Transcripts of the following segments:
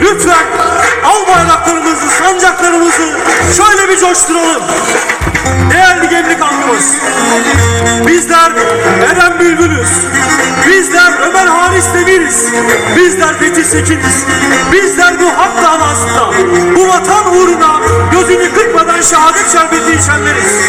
lütfen al bayraklarımızı, sancaklarımızı şöyle bir coşturalım. Değerli gemlik halkımız, bizler Eren Bülbül'üz. Bizler Ömer Halis Demir'iz. Bizler Fethi Sekiniz. Bizler bu hak davasında, bu vatan uğruna gözünü kırpmadan şehadet şerbeti içenleriz.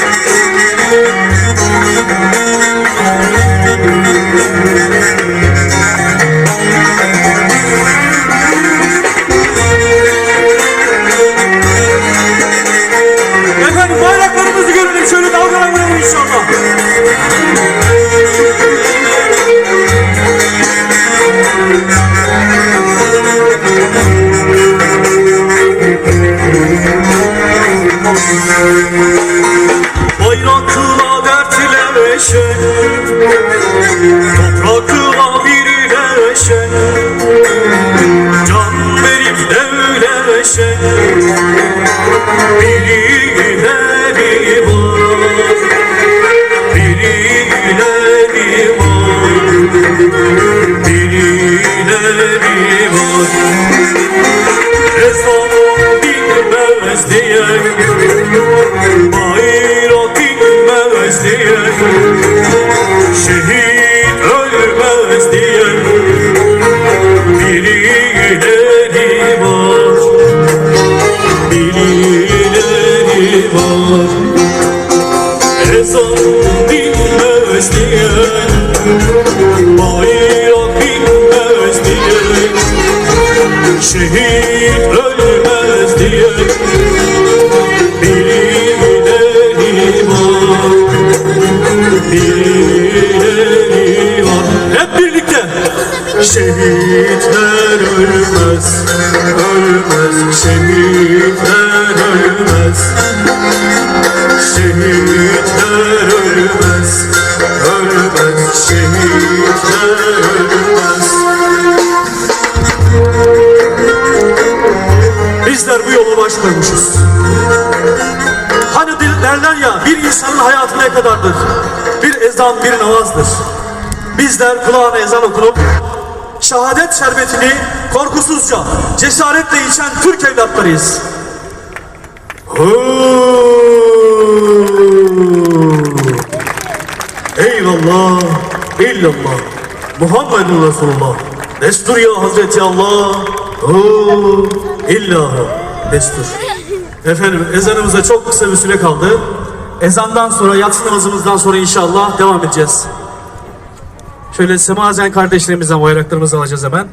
Bayrakla dertleşen Toprakla Şehit ölmez diye Birileri var Birileri var Ezan dinmez diye Bayrak inmez diye Şehit Şehitler ölmez Ölmez Şehitler ölmez Şehitler ölmez Ölmez Şehitler ölmez Bizler bu yolu baş koymuşuz. Hani derler ya bir insanın hayatı ne kadardır? Bir ezan bir namazdır. Bizler kulağına ezan okunup şehadet şerbetini korkusuzca, cesaretle içen Türk evlatlarıyız. Eyvallah, illallah, Muhammedun Resulullah. Destur ya Hazreti Allah. Huu! İllah, destur. Efendim ezanımıza çok kısa bir süre kaldı. Ezandan sonra, yatsı namazımızdan sonra inşallah devam edeceğiz. Şöyle semazen kardeşlerimizden bayraklarımızı alacağız hemen.